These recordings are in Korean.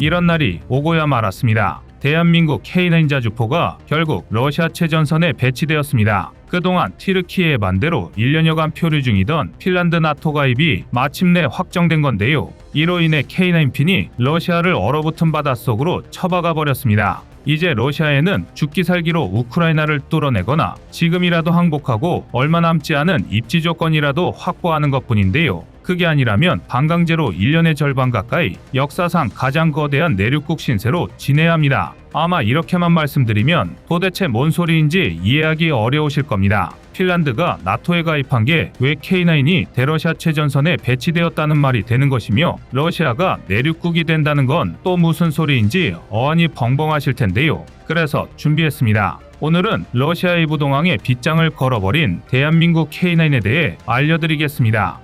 이런 날이 오고야 말았습니다. 대한민국 K9 자주포가 결국 러시아 최전선에 배치되었습니다. 그동안 티르키의 반대로 1년여간 표류 중이던 핀란드 나토 가입이 마침내 확정된 건데요. 이로 인해 K9핀이 러시아를 얼어붙은 바닷속으로 처박아 버렸습니다. 이제 러시아에는 죽기 살기로 우크라이나를 뚫어내거나 지금이라도 항복하고 얼마 남지 않은 입지 조건이라도 확보하는 것뿐인데요. 그게 아니라면 반강제로 1년의 절반 가까이 역사상 가장 거대한 내륙국 신세로 지내야 합니다. 아마 이렇게만 말씀드리면 도대체 뭔 소리인지 이해하기 어려우실 겁니다. 핀란드가 나토에 가입한 게 왜 K9이 대러시아 최전선에 배치되었다는 말이 되는 것이며 러시아가 내륙국이 된다는 건 또 무슨 소리인지 어안이 벙벙하실 텐데요. 그래서 준비했습니다. 오늘은 러시아의 부동항에 빗장을 걸어버린 대한민국 K9에 대해 알려드리겠습니다.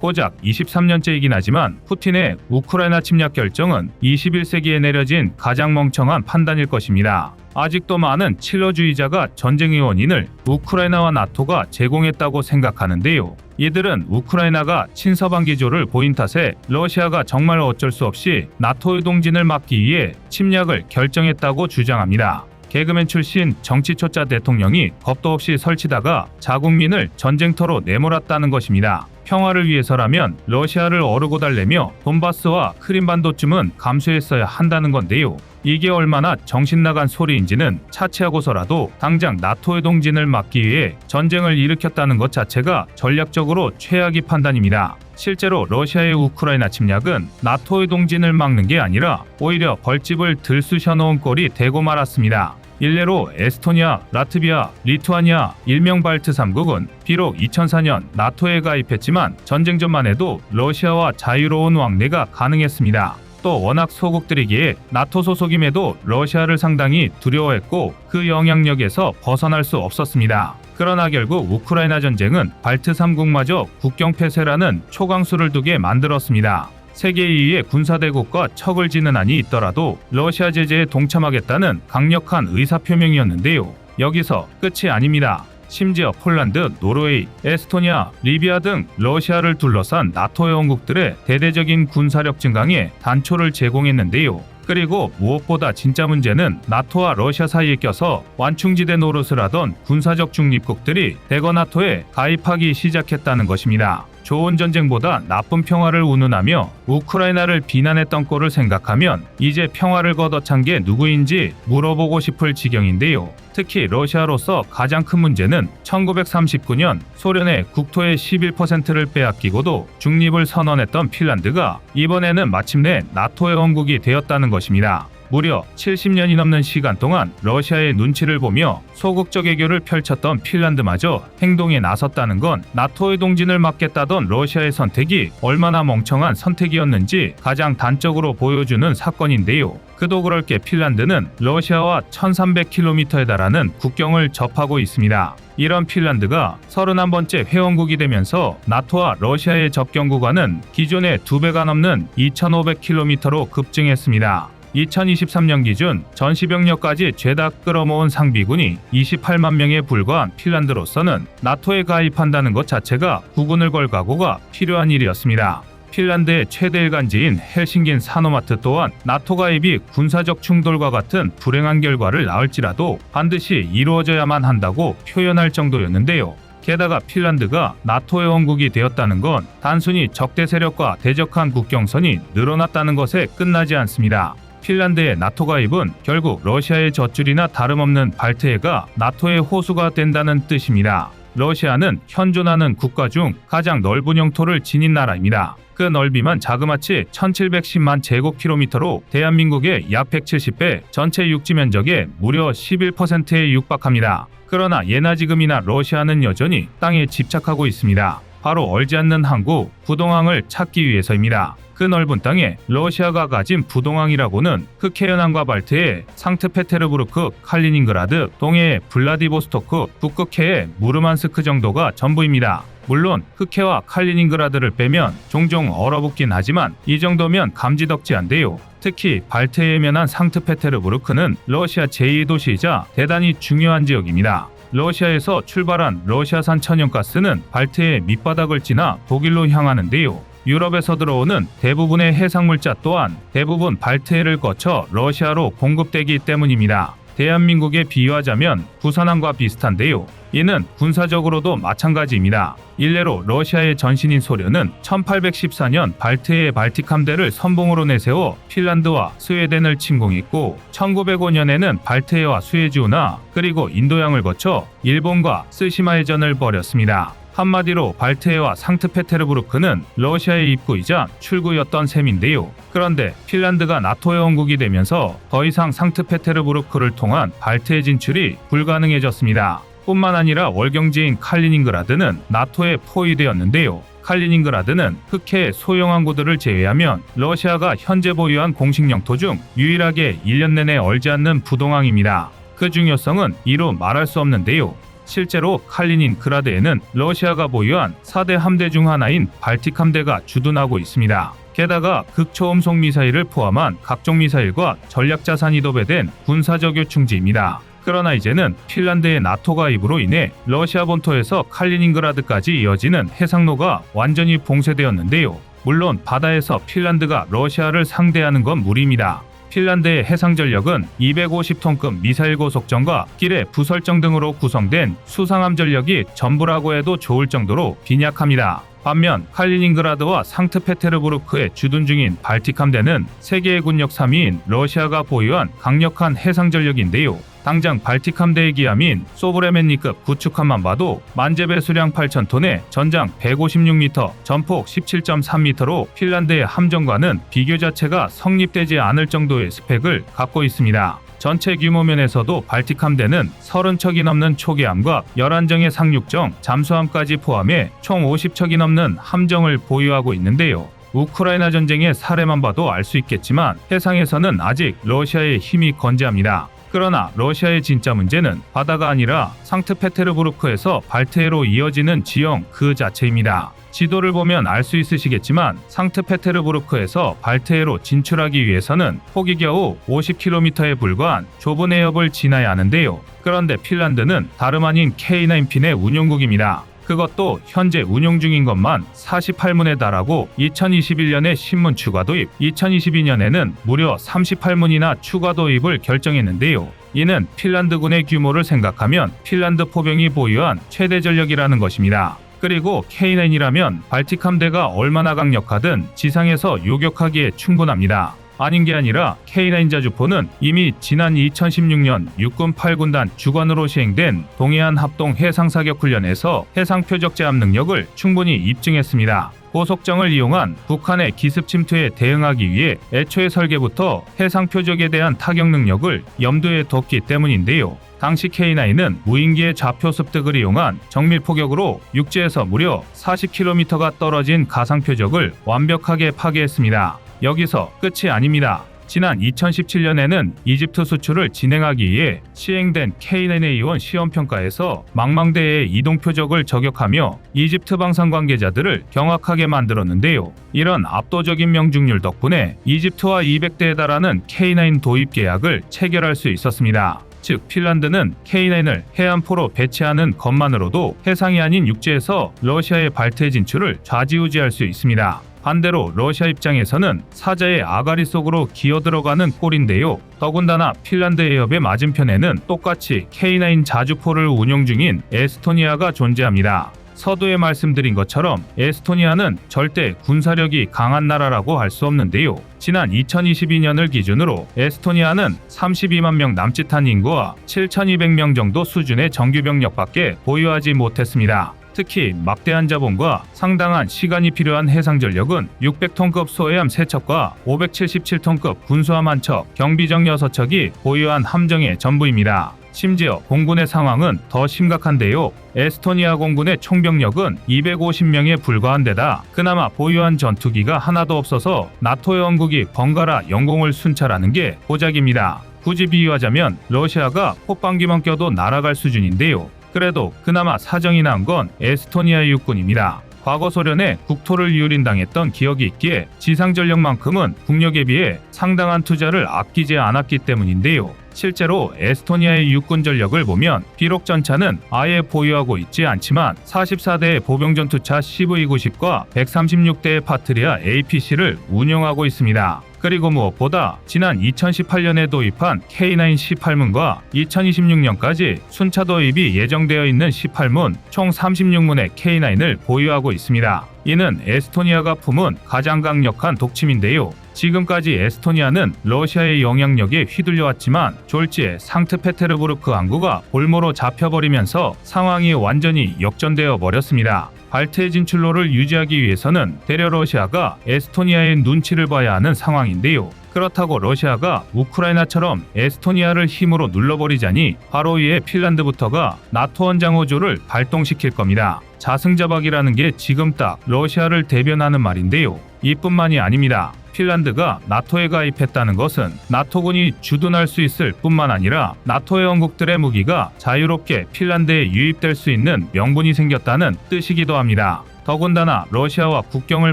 고작 23년째이긴 하지만 푸틴의 우크라이나 침략 결정은 21세기에 내려진 가장 멍청한 판단일 것입니다. 아직도 많은 칠러주의자가 전쟁의 원인을 우크라이나와 나토가 제공했다고 생각하는데요. 이들은 우크라이나가 친서방 기조를 보인 탓에 러시아가 정말 어쩔 수 없이 나토의 동진을 막기 위해 침략을 결정했다고 주장합니다. 개그맨 출신 정치초짜 대통령이 겁도 없이 설치다가 자국민을 전쟁터로 내몰았다는 것입니다. 평화를 위해서라면 러시아를 어르고 달래며 돈바스와 크림반도쯤은 감수했어야 한다는 건데요. 이게 얼마나 정신 나간 소리인지는 차치하고서라도 당장 나토의 동진을 막기 위해 전쟁을 일으켰다는 것 자체가 전략적으로 최악의 판단입니다. 실제로 러시아의 우크라이나 침략은 나토의 동진을 막는 게 아니라 오히려 벌집을 들쑤셔 놓은 꼴이 되고 말았습니다. 일례로 에스토니아, 라트비아, 리투아니아, 일명 발트 3국은 비록 2004년 나토에 가입했지만 전쟁 전만 해도 러시아와 자유로운 왕래가 가능했습니다. 또 워낙 소국들이기에 나토 소속임에도 러시아를 상당히 두려워했고 그 영향력에서 벗어날 수 없었습니다. 그러나 결국 우크라이나 전쟁은 발트 3국마저 국경 폐쇄라는 초강수를 두게 만들었습니다. 세계 2위의 군사대국과 척을 지는 한이 있더라도 러시아 제재에 동참하겠다는 강력한 의사표명이었는데요. 여기서 끝이 아닙니다. 심지어 폴란드, 노르웨이, 에스토니아, 리비아 등 러시아를 둘러싼 나토 회원국들의 대대적인 군사력 증강에 단초를 제공했는데요. 그리고 무엇보다 진짜 문제는 나토와 러시아 사이에 껴서 완충지대 노릇을 하던 군사적 중립국들이 대거 나토에 가입하기 시작했다는 것입니다. 좋은 전쟁보다 나쁜 평화를 운운하며 우크라이나를 비난했던 꼴을 생각하면 이제 평화를 걷어찬 게 누구인지 물어보고 싶을 지경인데요. 특히 러시아로서 가장 큰 문제는 1939년 소련의 국토의 11%를 빼앗기고도 중립을 선언했던 핀란드가 이번에는 마침내 나토 회원국이 되었다는 것입니다. 무려 70년이 넘는 시간 동안 러시아의 눈치를 보며 소극적 외교를 펼쳤던 핀란드마저 행동에 나섰다는 건 나토의 동진을 막겠다던 러시아의 선택이 얼마나 멍청한 선택이었는지 가장 단적으로 보여주는 사건인데요. 그도 그럴 게 핀란드는 러시아와 1300km에 달하는 국경을 접하고 있습니다. 이런 핀란드가 31번째 회원국이 되면서 나토와 러시아의 접경 구간은 기존의 두 배가 넘는 2500km로 급증했습니다. 2023년 기준 전시병력까지 죄다 끌어모은 상비군이 28만 명에 불과한 핀란드로서는 나토에 가입한다는 것 자체가 구군을 걸 각오가 필요한 일이었습니다. 핀란드의 최대 일간지인 헬싱긴 사노마트 또한 나토 가입이 군사적 충돌과 같은 불행한 결과를 낳을지라도 반드시 이루어져야만 한다고 표현할 정도였는데요. 게다가 핀란드가 나토 회원국이 되었다는 건 단순히 적대 세력과 대적한 국경선이 늘어났다는 것에 끝나지 않습니다. 핀란드의 나토 가입은 결국 러시아의 젖줄이나 다름없는 발트해가 나토의 호수가 된다는 뜻입니다. 러시아는 현존하는 국가 중 가장 넓은 영토를 지닌 나라입니다. 그 넓이만 자그마치 1710만 제곱킬로미터로 대한민국의 약 170배, 전체 육지 면적의 무려 11%에 육박합니다. 그러나 예나 지금이나 러시아는 여전히 땅에 집착하고 있습니다. 바로 얼지 않는 항구 부동항을 찾기 위해서입니다. 그 넓은 땅에 러시아가 가진 부동항이라고는 흑해연항과 발트의 상트페테르부르크, 칼리닝그라드, 동해의 블라디보스토크, 북극해의 무르만스크 정도가 전부입니다. 물론 흑해와 칼리닝그라드를 빼면 종종 얼어붙긴 하지만 이 정도면 감지덕지한데요. 특히 발트해에 면한 상트페테르부르크는 러시아 제2도시이자 대단히 중요한 지역입니다. 러시아에서 출발한 러시아산 천연가스는 발트의 밑바닥을 지나 독일로 향하는데요. 유럽에서 들어오는 대부분의 해상물자 또한 대부분 발트해를 거쳐 러시아로 공급되기 때문입니다. 대한민국에 비유하자면 부산항과 비슷한데요. 이는 군사적으로도 마찬가지입니다. 일례로 러시아의 전신인 소련은 1814년 발트해의 발틱 함대를 선봉으로 내세워 핀란드와 스웨덴을 침공했고 1905년에는 발트해와 수에즈운하 그리고 인도양을 거쳐 일본과 스시마 해전을 벌였습니다. 한마디로 발트해와 상트페테르부르크는 러시아의 입구이자 출구였던 셈인데요. 그런데 핀란드가 나토 회원국이 되면서 더 이상 상트페테르부르크를 통한 발트해 진출이 불가능해졌습니다. 뿐만 아니라 월경지인 칼리닝그라드는 나토에 포위되었는데요. 칼리닝그라드는 흑해 소형 항구들을 제외하면 러시아가 현재 보유한 공식 영토 중 유일하게 1년 내내 얼지 않는 부동항입니다. 그 중요성은 이루 말할 수 없는데요. 실제로 칼리닌그라드에는 러시아가 보유한 4대 함대 중 하나인 발틱 함대가 주둔하고 있습니다. 게다가 극초음속 미사일을 포함한 각종 미사일과 전략 자산이 도배된 군사적 요충지입니다. 그러나 이제는 핀란드의 나토 가입으로 인해 러시아 본토에서 칼리닌그라드까지 이어지는 해상로가 완전히 봉쇄되었는데요. 물론 바다에서 핀란드가 러시아를 상대하는 건 무리입니다. 핀란드의 해상 전력은 250톤급 미사일 고속정과 길의 부설정 등으로 구성된 수상함 전력이 전부라고 해도 좋을 정도로 빈약합니다. 반면 칼리닝그라드와 상트페테르부르크에 주둔 중인 발틱 함대는 세계의 군력 3위인 러시아가 보유한 강력한 해상 전력인데요. 당장 발틱 함대의 기함인 소브레멘니급 구축함만 봐도 만재배 수량 8,000톤에 전장 156m, 전폭 17.3m로 핀란드의 함정과는 비교 자체가 성립되지 않을 정도의 스펙을 갖고 있습니다. 전체 규모 면에서도 발틱 함대는 30척이 넘는 초계함과 11정의 상륙정, 잠수함까지 포함해 총 50척이 넘는 함정을 보유하고 있는데요. 우크라이나 전쟁의 사례만 봐도 알 수 있겠지만 해상에서는 아직 러시아의 힘이 건재합니다. 그러나 러시아의 진짜 문제는 바다가 아니라 상트페테르부르크에서 발트해로 이어지는 지형 그 자체입니다. 지도를 보면 알 수 있으시겠지만 상트 페테르부르크에서 발트해로 진출하기 위해서는 폭이 겨우 50km에 불과한 좁은 해협을 지나야 하는데요. 그런데 핀란드는 다름 아닌 K9핀의 운용국입니다. 그것도 현재 운용 중인 것만 48문에 달하고 2021년에 신문 추가 도입, 2022년에는 무려 38문이나 추가 도입을 결정했는데요. 이는 핀란드군의 규모를 생각하면 핀란드 포병이 보유한 최대 전력이라는 것입니다. 그리고 K9이라면 발틱 함대가 얼마나 강력하든 지상에서 요격하기에 충분합니다. 아닌 게 아니라 K9 자주포는 이미 지난 2016년 육군 8군단 주관으로 시행된 동해안 합동 해상사격 훈련에서 해상 표적 제압 능력을 충분히 입증했습니다. 고속정을 이용한 북한의 기습 침투에 대응하기 위해 애초의 설계부터 해상 표적에 대한 타격 능력을 염두에 뒀기 때문인데요. 당시 K9은 무인기의 좌표 습득을 이용한 정밀 포격으로 육지에서 무려 40km가 떨어진 가상 표적을 완벽하게 파괴했습니다. 여기서 끝이 아닙니다. 지난 2017년에는 이집트 수출을 진행하기 위해 시행된 K9A1 시험평가에서 망망대의 이동 표적을 저격하며 이집트 방산 관계자들을 경악하게 만들었는데요. 이런 압도적인 명중률 덕분에 이집트와 200대에 달하는 K9 도입 계약을 체결할 수 있었습니다. 즉 핀란드는 K9을 해안포로 배치하는 것만으로도 해상이 아닌 육지에서 러시아의 발트해 진출을 좌지우지할 수 있습니다. 반대로 러시아 입장에서는 사자의 아가리 속으로 기어 들어가는 꼴인데요. 더군다나 핀란드 해협의 맞은편에는 똑같이 K9 자주포를 운용 중인 에스토니아가 존재합니다. 서두에 말씀드린 것처럼 에스토니아는 절대 군사력이 강한 나라라고 할 수 없는데요. 지난 2022년을 기준으로 에스토니아는 32만 명 남짓한 인구와 7,200명 정도 수준의 정규 병력밖에 보유하지 못했습니다. 특히 막대한 자본과 상당한 시간이 필요한 해상 전력은 600톤급 소해함 3척과 577톤급 군수함 1척, 경비정 6척이 보유한 함정의 전부입니다. 심지어 공군의 상황은 더 심각한데요. 에스토니아 공군의 총병력은 250명에 불과한 데다 그나마 보유한 전투기가 하나도 없어서 나토 회원국이 번갈아 영공을 순찰하는 게 고작입니다. 굳이 비유하자면 러시아가 호빵기만 껴도 날아갈 수준인데요. 그래도 그나마 사정이 난 건 에스토니아 육군입니다. 과거 소련에 국토를 유린당했던 기억이 있기에 지상 전력만큼은 국력에 비해 상당한 투자를 아끼지 않았기 때문인데요. 실제로 에스토니아의 육군 전력을 보면 비록 전차는 아예 보유하고 있지 않지만 44대의 보병전투차 CV-90과 136대의 파트리아 APC를 운용하고 있습니다. 그리고 무엇보다 지난 2018년에 도입한 K9 18문과 2026년까지 순차 도입이 예정되어 있는 18문 총 36문의 K9을 보유하고 있습니다. 이는 에스토니아가 품은 가장 강력한 독침인데요. 지금까지 에스토니아는 러시아의 영향력에 휘둘려왔지만 졸지에 상트페테르부르크 항구가 볼모로 잡혀버리면서 상황이 완전히 역전되어 버렸습니다. 발트해 진출로를 유지하기 위해서는 대려 러시아가 에스토니아의 눈치를 봐야 하는 상황인데요. 그렇다고 러시아가 우크라이나처럼 에스토니아를 힘으로 눌러버리자니 바로 이에 핀란드부터가 나토 원장 호조를 발동시킬 겁니다. 자승자박이라는 게 지금 딱 러시아를 대변하는 말인데요. 이뿐만이 아닙니다. 핀란드가 나토에 가입했다는 것은 나토군이 주둔할 수 있을 뿐만 아니라 나토 회원국들의 무기가 자유롭게 핀란드에 유입될 수 있는 명분이 생겼다는 뜻이기도 합니다. 더군다나 러시아와 국경을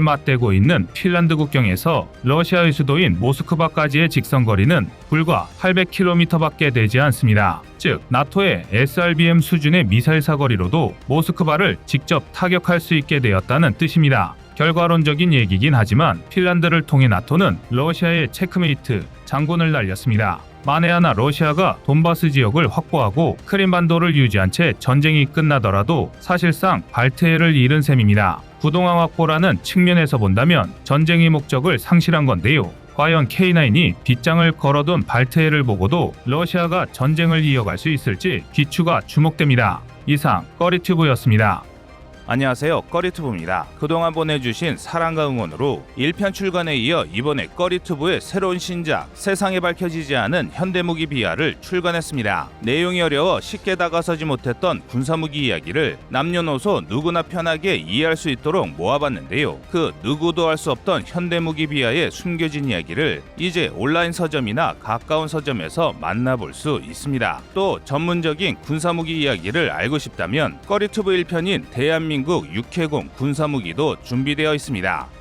맞대고 있는 핀란드 국경에서 러시아의 수도인 모스크바까지의 직선거리는 불과 800km밖에 되지 않습니다. 즉, 나토의 SRBM 수준의 미사일 사거리로도 모스크바를 직접 타격할 수 있게 되었다는 뜻입니다. 결과론적인 얘기긴 하지만 핀란드를 통해 나토는 러시아의 체크메이트 장군을 날렸습니다. 만에 하나 러시아가 돈바스 지역을 확보하고 크림반도를 유지한 채 전쟁이 끝나더라도 사실상 발트해를 잃은 셈입니다. 부동항 확보라는 측면에서 본다면 전쟁의 목적을 상실한 건데요. 과연 K9이 빗장을 걸어둔 발트해를 보고도 러시아가 전쟁을 이어갈 수 있을지 귀추가 주목됩니다. 이상 꺼리튜브였습니다. 안녕하세요. 꺼리투브입니다. 그동안 보내주신 사랑과 응원으로 1편 출간에 이어 이번에 꺼리투브의 새로운 신작 세상에 밝혀지지 않은 현대무기 비하를 출간했습니다. 내용이 어려워 쉽게 다가서지 못했던 군사무기 이야기를 남녀노소 누구나 편하게 이해할 수 있도록 모아봤는데요. 그 누구도 알 수 없던 현대무기 비하의 숨겨진 이야기를 이제 온라인 서점이나 가까운 서점에서 만나볼 수 있습니다. 또 전문적인 군사무기 이야기를 알고 싶다면 꺼리투브 1편인 대한민국 육해공 군사무기도 준비되어 있습니다.